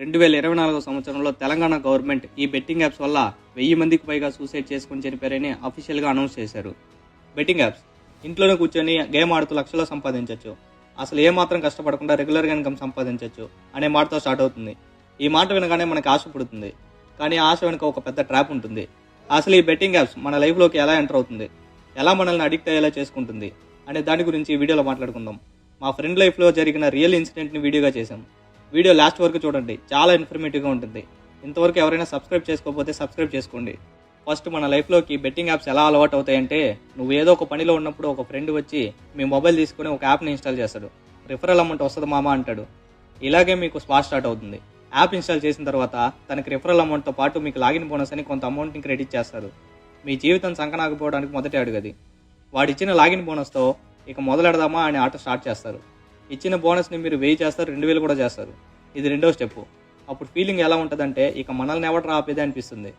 రెండు వేల ఇరవై నాలుగో సంవత్సరంలో తెలంగాణ గవర్నమెంట్ ఈ బెట్టింగ్ యాప్స్ వల్ల వెయ్యి మందికి పైగా సూసైడ్ చేసుకుని చనిపోయారని అఫీషియల్గా అనౌన్స్ చేశారు. Betting apps. ఇంట్లోనే కూర్చొని గేమ్ ఆడుతూ లక్షలో సంపాదించవచ్చు అసలు ఏమాత్రం కష్టపడకుండా రెగ్యులర్గా ఇన్కమ్ సంపాదించవచ్చు అనే మాటతో స్టార్ట్ అవుతుంది. ఈ మాట వినగానే మనకి ఆశ పుడుతుంది. కానీ ఆశ వెనుక ఒక పెద్ద ట్రాప్ ఉంటుంది. అసలు ఈ బెట్టింగ్ యాప్స్ మన లైఫ్లోకి ఎలా ఎంటర్ అవుతుంది? ఎలా మనల్ని అడిక్ట్ అయ్యేలా చేసుకుంటుంది? అనే దాని గురించి ఈ వీడియోలో మాట్లాడుకుందాం. మా ఫ్రెండ్ లైఫ్లో జరిగిన రియల్ ఇన్సిడెంట్ని వీడియోగా చేశాం. వీడియో లాస్ట్ వరకు చూడండి. చాలా ఇన్ఫర్మేటివ్గా ఉంటుంది. ఇంతవరకు ఎవరైనా సబ్స్క్రైబ్ చేసుకోకపోతే సబ్స్క్రైబ్ చేసుకోండి. ఫస్ట్ మన లైఫ్లోకి బెట్టింగ్ యాప్స్ ఎలా అలవాటు అవుతాయంటే నువ్వు ఏదో ఒక పనిలో ఉన్నప్పుడు ఒక ఫ్రెండ్ వచ్చి మీ మొబైల్ తీసుకుని ఒక యాప్ని ఇన్స్టాల్ చేస్తాడు. రిఫరల్ అమౌంట్ వస్తుంది మామ అంటాడు. ఇలాగే మీకు స్పాట్ స్టార్ట్ అవుతుంది. యాప్ ఇన్స్టాల్ చేసిన తర్వాత తనకి రిఫరల్ అమౌంట్తో పాటు మీకు లాగిన్ బోనస్ అని కొంత అమౌంట్ని క్రెడిట్ చేస్తారు మీ జీవితం సంకనాకపోవడానికి మొదటి అడుగది. వాడిచ్చిన లాగిన్ బోనస్తో ఇక మొదలెడదామా అని ఆట స్టార్ట్ చేస్తారు. ఇచ్చిన బోనస్ని మీరు వెయ్యి చేస్తారు రెండు వేలు కూడా చేస్తారు. ఇది రెండో స్టెప్. అప్పుడు ఫీలింగ్ ఎలా ఉంటుందంటే ఇక మనల్ని ఎవరు ఆపేదే అనిపిస్తుంది.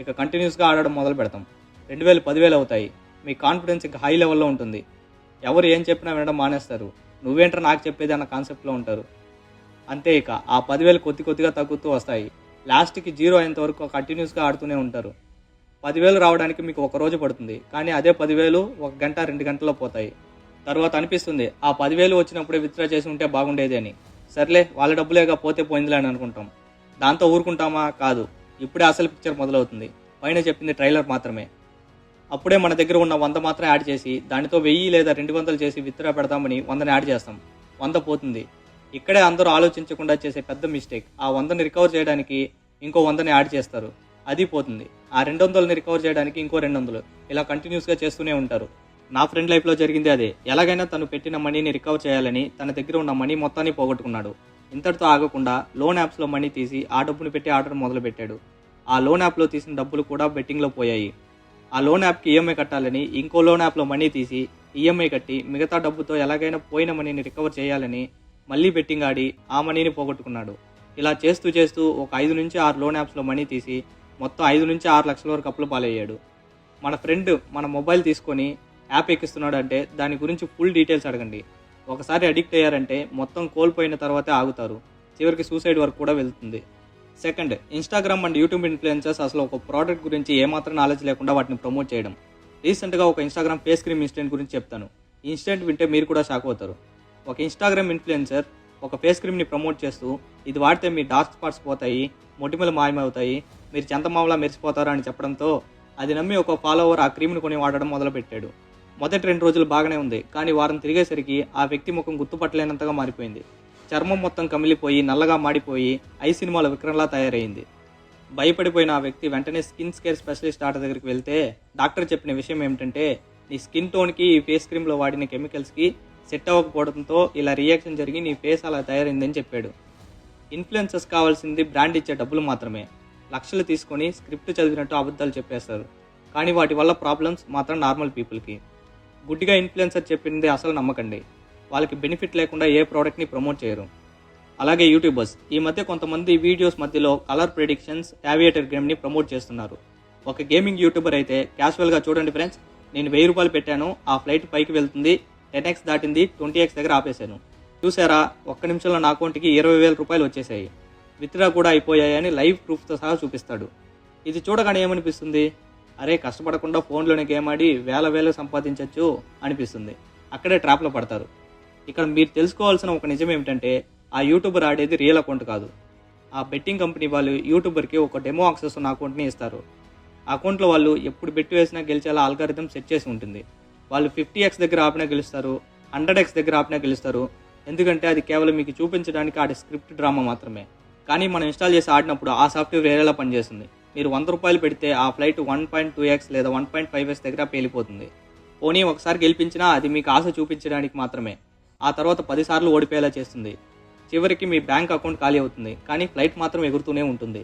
ఇక కంటిన్యూస్గా ఆడడం మొదలు పెడతాం. రెండు వేలు పదివేలు అవుతాయి. మీ కాన్ఫిడెన్స్ ఇక హై లెవెల్లో ఉంటుంది. ఎవరు ఏం చెప్పినా వినడం మానేస్తారు. నువ్వేంట్రా నాకు చెప్పేది అన్న కాన్సెప్ట్లో ఉంటారు. అంతే ఇక ఆ పదివేలు కొద్ది కొద్దిగా తగ్గుతూ వస్తాయి. లాస్ట్కి జీరో అయ్యేంత వరకు కంటిన్యూస్గా ఆడుతూనే ఉంటారు. పదివేలు రావడానికి మీకు ఒక రోజు పడుతుంది. కానీ అదే పదివేలు ఒక గంట రెండు గంటల్లో పోతాయి. తర్వాత అనిపిస్తుంది ఆ పదివేలు వచ్చినప్పుడే విత్డ్రా చేసి ఉంటే బాగుండేది అని. సర్లే వాళ్ళ డబ్బులేగా పోతే పోయిందిలే అని అనుకుంటాం. దాంతో ఊరుకుంటామా? కాదు. ఇప్పుడే అసలు పిక్చర్ మొదలవుతుంది. పైన చెప్పింది ట్రైలర్ మాత్రమే. అప్పుడే మన దగ్గర ఉన్న వంద మాత్రం యాడ్ చేసి దానితో వెయ్యి లేదా రెండు వందలు చేసి విత్డ్రా పెడదామని వందని యాడ్ చేస్తాం. వంద పోతుంది. ఇక్కడే అందరూ ఆలోచించకుండా చేసే పెద్ద మిస్టేక్. ఆ వందని రికవర్ చేయడానికి ఇంకో వందని యాడ్ చేస్తారు. అది పోతుంది. ఆ రెండు వందలని రికవర్ చేయడానికి ఇంకో రెండు వందలు. ఇలా కంటిన్యూస్గా చేస్తూనే ఉంటారు. నా ఫ్రెండ్ లైఫ్లో జరిగింది అదే. ఎలాగైనా తను పెట్టిన మనీని రికవర్ చేయాలని తన దగ్గర ఉన్న మనీ మొత్తాన్ని పోగొట్టుకున్నాడు. ఇంతటితో ఆగకుండా లోన్ యాప్స్లో మనీ తీసి ఆ డబ్బును పెట్టి ఆర్డర్ మొదలుపెట్టాడు. ఆ లోన్ యాప్లో తీసిన డబ్బులు కూడా బెట్టింగ్లో పోయాయి. ఆ లోన్ యాప్కి ఈఎంఐ కట్టాలని ఇంకో లోన్ యాప్లో మనీ తీసి ఈఎంఐ కట్టి మిగతా డబ్బుతో ఎలాగైనా పోయిన మనీని రికవర్ చేయాలని మళ్ళీ బెట్టింగ్ ఆడి ఆ మనీని పోగొట్టుకున్నాడు. ఇలా చేస్తూ చేస్తూ ఒక ఐదు నుంచి ఆరు లోన్ యాప్స్లో మనీ తీసి మొత్తం ఐదు నుంచి ఆరు లక్షల వరకు అప్పులు పాలయ్యాడు. మన ఫ్రెండ్ మన మొబైల్ తీసుకొని యాప్ ఎక్కిస్తున్నాడు అంటే దాని గురించి ఫుల్ డీటెయిల్స్ అడగండి. ఒకసారి అడిక్ట్ అయ్యారంటే మొత్తం కోల్పోయిన తర్వాతే ఆగుతారు. చివరికి సూసైడ్ వరకు కూడా వెళ్తుంది. Second Instagram and YouTube influencers అసలు ఒక ప్రోడక్ట్ గురించి ఏమాత్రం నాలెడ్జ్ లేకుండా వాటిని ప్రమోట్ చేయడం. రీసెంట్గా ఒక ఇన్స్టాగ్రామ్ ఫేస్ క్రీమ్ ఇన్సిడెంట్ గురించి చెప్తాను. ఇన్సిడెంట్ వింటే మీరు కూడా షాక్ అవుతారు. ఒక ఇన్స్టాగ్రామ్ ఇన్ఫ్లుయెన్సర్ ఒక ఫేస్ క్రీమ్ని ప్రమోట్ చేస్తూ ఇది వాడితే మీ డార్క్ స్పాట్స్ పోతాయి మొటిమలు మాయమవుతాయి మీరు చెంతమామలా మెరిసిపోతారు అని చెప్పడంతో అది నమ్మి ఒక ఫాలోవర్ ఆ క్రీమ్ని కొని వాడడం మొదలుపెట్టాడు. మొదటి రెండు రోజులు బాగానే ఉంది కానీ వారం తిరిగేసరికి ఆ వ్యక్తి ముఖం గుర్తుపట్టలేనంతగా మారిపోయింది. చర్మం మొత్తం కమిలిపోయి నల్లగా మాడిపోయి ఐ సినిమాల విక్రంలా తయారైంది. భయపడిపోయిన ఆ వ్యక్తి వెంటనే స్కిన్ స్కేర్ స్పెషలిస్ట్ డాక్టర్ దగ్గరికి వెళ్తే డాక్టర్ చెప్పిన విషయం ఏమిటంటే నీ స్కిన్ టోన్కి ఈ ఫేస్ క్రీమ్లో వాడిన కెమికల్స్కి సెట్ అవ్వకపోవడంతో ఇలా రియాక్షన్ జరిగి నీ ఫేస్ అలా తయారైందని చెప్పాడు. ఇన్ఫ్లుయెన్సర్స్ కావాల్సింది బ్రాండ్ ఇచ్చే డబ్బులు మాత్రమే. లక్షలు తీసుకొని స్క్రిప్ట్ చదివినట్టు అబద్ధాలు చెప్పేస్తారు. కానీ వాటి వల్ల ప్రాబ్లమ్స్ మాత్రం నార్మల్ పీపుల్కి. గుడ్డిగా ఇన్ఫ్లుయెన్సర్ చెప్పింది అసలు నమ్మకండి. వాళ్ళకి బెనిఫిట్ లేకుండా ఏ ప్రోడక్ట్ని ప్రమోట్ చేయరు. అలాగే యూట్యూబర్స్ ఈ మధ్య కొంతమంది వీడియోస్ మధ్యలో కలర్ ప్రిడిక్షన్స్ యావియేటర్ గేమ్ని ప్రమోట్ చేస్తున్నారు. ఒక గేమింగ్ యూట్యూబర్ అయితే క్యాజువల్గా చూడండి ఫ్రెండ్స్ నేను వెయ్యి రూపాయలు పెట్టాను ఆ ఫ్లైట్ పైకి వెళ్తుంది టెన్ ఎక్స్ దాటింది ట్వంటీ ఎక్స్ దగ్గర ఆపేశాను. చూసారా ఒక్క నిమిషంలో నా అకౌంట్కి ఇరవై వేల రూపాయలు వచ్చేసాయి విత్డ్రా కూడా అయిపోయాయని లైవ్ ప్రూఫ్తో సహా చూపిస్తాడు. ఇది చూడగానే ఏమనిపిస్తుంది? అరే కష్టపడకుండా ఫోన్లోనే గేమ్ ఆడి వేల వేలు సంపాదించవచ్చు అనిపిస్తుంది. అక్కడే ట్రాప్లో పడతారు. ఇక్కడ మీరు తెలుసుకోవాల్సిన ఒక నిజం ఏమిటంటే ఆ యూట్యూబర్ ఆడేది రియల్ అకౌంట్ కాదు. ఆ బెట్టింగ్ కంపెనీ వాళ్ళు యూట్యూబర్కి ఒక డెమో యాక్సెస్ ఉన్న అకౌంట్ని ఇస్తారు. అకౌంట్లో వాళ్ళు ఎప్పుడు బెట్ వేసినా గెలిచేలా ఆల్గారిథం సెట్ చేసి ఉంటుంది. వాళ్ళు ఫిఫ్టీ ఎక్స్ దగ్గర ఆపినా గెలుస్తారు హండ్రెడ్ ఎక్స్ దగ్గర ఆపినా గెలుస్తారు. ఎందుకంటే అది కేవలం మీకు చూపించడానికి ఆడే స్క్రిప్ట్ డ్రామా మాత్రమే. కానీ మనం ఇన్స్టాల్ చేసి ఆడినప్పుడు ఆ సాఫ్ట్వేర్ వేరేలా పనిచేస్తుంది. మీరు వంద రూపాయలు పెడితే ఆ flight one point two x లేదా వన్ పాయింట్ ఫైవ్ ఎక్స్ దగ్గర పేలిపోతుంది. పోనీ ఒకసారి గెలిపించినా అది మీకు ఆశ చూపించడానికి మాత్రమే. ఆ తర్వాత పదిసార్లు ఓడిపోయేలా చేస్తుంది. చివరికి మీ బ్యాంక్ అకౌంట్ ఖాళీ అవుతుంది. కానీ ఫ్లైట్ మాత్రం ఎగురుతూనే ఉంటుంది.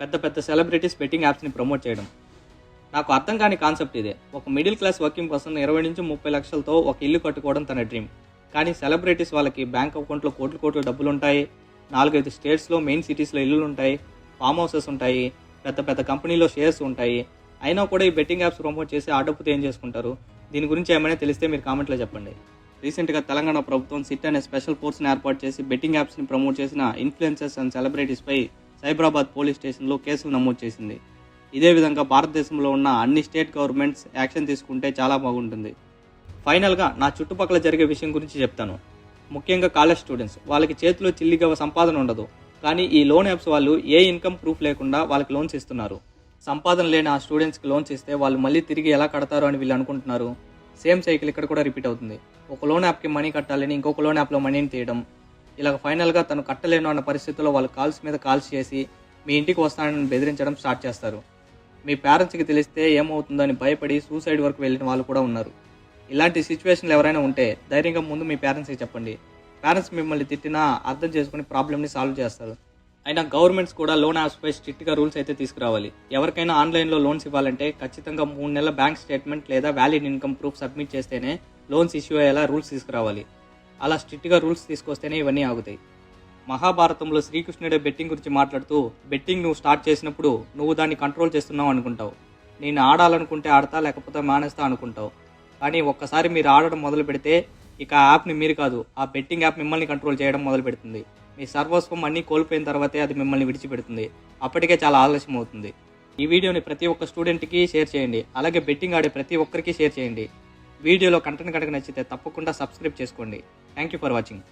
పెద్ద పెద్ద సెలబ్రిటీస్ బెట్టింగ్ యాప్స్ని ప్రమోట్ చేయడం. నాకు అర్థం కాని కాన్సెప్ట్ ఇదే. ఒక మిడిల్ క్లాస్ వర్కింగ్ పర్సన్ ఇరవై నుంచి ముప్పై లక్షలతో ఒక ఇల్లు కట్టుకోవడం తన డ్రీమ్. కానీ సెలబ్రిటీస్ వాళ్ళకి బ్యాంక్ అకౌంట్లో కోట్లు కోట్లు డబ్బులు ఉంటాయి నాలుగైదు స్టేట్స్లో మెయిన్ సిటీస్లో ఇల్లులు ఉంటాయి ఫామ్ హౌసెస్ ఉంటాయి. పెద్ద పెద్ద కంపెనీలో షేర్స్ ఉంటాయి. అయినా కూడా ఈ బెట్టింగ్ యాప్స్ ప్రమోట్ చేసి ఆ డబ్బుతో ఏం చేసుకుంటారు? దీని గురించి ఏమైనా తెలిస్తే మీరు కామెంట్లో చెప్పండి. రీసెంట్గా తెలంగాణ ప్రభుత్వం సిట్ అనే స్పెషల్ ఫోర్స్ని ఏర్పాటు చేసి బెట్టింగ్ యాప్స్ని ప్రమోట్ చేసిన ఇన్ఫ్లుయెన్సర్స్ అండ్ సెలబ్రిటీస్పై సైబరాబాద్ పోలీస్ స్టేషన్లో కేసులు నమోదు చేసింది. ఇదే విధంగా భారతదేశంలో ఉన్న అన్ని స్టేట్ గవర్నమెంట్స్ యాక్షన్ తీసుకుంటే చాలా బాగుంటుంది. ఫైనల్గా నా చుట్టుపక్కల జరిగే విషయం గురించి చెప్తాను. ముఖ్యంగా కాలేజ్ స్టూడెంట్స్ వాళ్ళకి చేతిలో చిల్లిగా సంపాదన ఉండదు. కానీ ఈ లోన్ యాప్స్ వాళ్ళు ఏ ఇన్కమ్ ప్రూఫ్ లేకుండా వాళ్ళకి లోన్స్ ఇస్తున్నారు. సంపాదన లేని ఆ స్టూడెంట్స్కి లోన్స్ ఇస్తే వాళ్ళు మళ్ళీ తిరిగి ఎలా కడతారు అని వీళ్ళు అనుకుంటున్నారు. సేమ్ సైకిల్ ఇక్కడ కూడా రిపీట్ అవుతుంది. ఒక లోన్ యాప్కి మనీ కట్టాలని ఇంకొక లోన్ యాప్లో మనీని తీయడం. ఇలా ఫైనల్గా తను కట్టలేను అన్న పరిస్థితుల్లో వాళ్ళు కాల్స్ మీద కాల్స్ చేసి మీ ఇంటికి వస్తానని బెదిరించడం స్టార్ట్ చేస్తారు. మీ పేరెంట్స్కి తెలిస్తే ఏమవుతుందో అని భయపడి సూసైడ్ వరకు వెళ్ళిన వాళ్ళు కూడా ఉన్నారు. ఇలాంటి సిచ్యువేషన్లు ఎవరైనా ఉంటే ధైర్యంగా ముందు మీ పేరెంట్స్కి చెప్పండి. పేరెంట్స్ మిమ్మల్ని తిట్టినా అర్థం చేసుకుని ప్రాబ్లమ్ని సాల్వ్ చేస్తారు. అయినా గవర్నమెంట్స్ కూడా లోన్ యాప్స్పై స్ట్రిక్ట్గా రూల్స్ అయితే తీసుకురావాలి. ఎవరికైనా ఆన్లైన్లో లోన్స్ ఇవ్వాలంటే ఖచ్చితంగా మూడు నెలల బ్యాంక్ స్టేట్మెంట్ లేదా వ్యాలిడ్ ఇన్కమ్ ప్రూఫ్ సబ్మిట్ చేస్తేనే లోన్స్ ఇష్యూ అయ్యేలా రూల్స్ తీసుకురావాలి. అలా స్ట్రిక్ట్గా రూల్స్ తీసుకొస్తేనే ఇవన్నీ ఆగుతాయి. మహాభారతంలో శ్రీకృష్ణుడే బెట్టింగ్ గురించి మాట్లాడుతూ బెట్టింగ్ నువ్వు స్టార్ట్ చేసినప్పుడు నువ్వు దాన్ని కంట్రోల్ చేస్తున్నావు అనుకుంటావు. నేను ఆడాలనుకుంటే ఆడతా లేకపోతే మానేస్తా అనుకుంటావు. కానీ ఒక్కసారి మీరు ఆడడం మొదలు పెడితే ఇక ఆ యాప్ని మీరు కాదు ఆ బెట్టింగ్ యాప్ మిమ్మల్ని కంట్రోల్ చేయడం మొదలు పెడుతుంది. మీ సర్వస్వం అన్నీ కోల్పోయిన తర్వాతే అది మిమ్మల్ని విడిచిపెడుతుంది. అప్పటికే చాలా ఆలస్యం అవుతుంది. ఈ వీడియోని ప్రతి ఒక్క స్టూడెంట్కి షేర్ చేయండి. అలాగే బెట్టింగ్ ఆడే ప్రతి ఒక్కరికి షేర్ చేయండి. వీడియోలో కంటెంట్ కనుక నచ్చితే తప్పకుండా సబ్స్క్రైబ్ చేసుకోండి. Thank you for watching